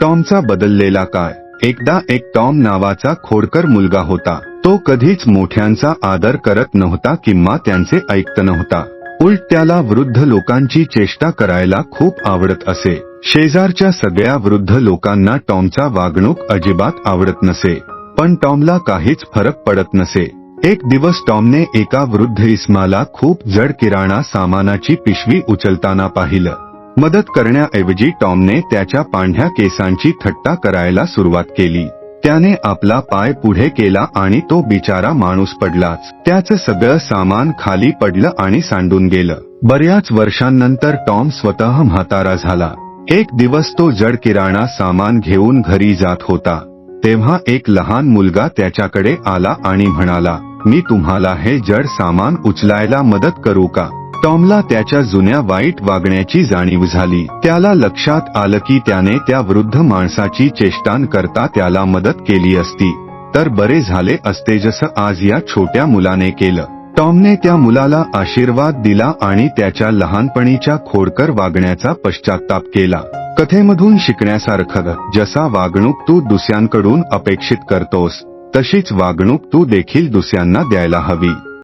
टॉमचा बदललेला काळ. एकदा एक टॉम नावाचा खोडकर मुलगा होता. तो कधीच मोठ्यांचा आदर करत नव्हता किंवा त्यांचे ऐकत नव्हता. उलट त्याला वृद्ध लोकांची चेष्टा करायला खूप आवडत असे. शेजारच्या सगळ्या वृद्ध लोकांना टॉमचा वागणूक अजिबात आवडत नसे. पण टॉमला काहीच फरक पडत नसे. एक दिवस टॉमने एका वृद्ध इस्माला खूप जड किराणा सामानाची पिशवी उचलताना पाहिलं. मदत करण्याऐवजी टॉमने त्याच्या पांढऱ्या केसांची थट्टा करायला सुरुवात केली. त्याने आपला पाय पुढे केला आणि तो बिचारा माणूस पडलाच. त्याचं सगळं सामान खाली पडलं आणि सांडून गेलं. बऱ्याच वर्षांनंतर टॉम स्वतः म्हातारा झाला. एक दिवस तो जड किराणा सामान घेऊन घरी जात होता. तेव्हा एक लहान मुलगा त्याच्याकडे आला आणि म्हणाला मी तुम्हाला हे जड सामान उचलायला मदत करू का? टॉमला त्याच्या जुन्या वाईट वागण्याची जाणीव झाली. त्याला लक्षात आलं की त्याने त्या वृद्ध माणसाची चेष्टान करता त्याला मदत केली असती. तर बरे झाले असते जसं आज या छोट्या मुलाने केलं. टॉमने त्या मुलाला आशीर्वाद दिला आणि त्याच्या लहानपणीच्या खोडकर वागण्याचा पश्चाताप केला. कथेमधून शिकण्यासारखं जसा वागणूक तू दुसऱ्यांकडून अपेक्षित करतोस तशीच वागणूक तू देखील दुसऱ्यांना द्यायला हवी.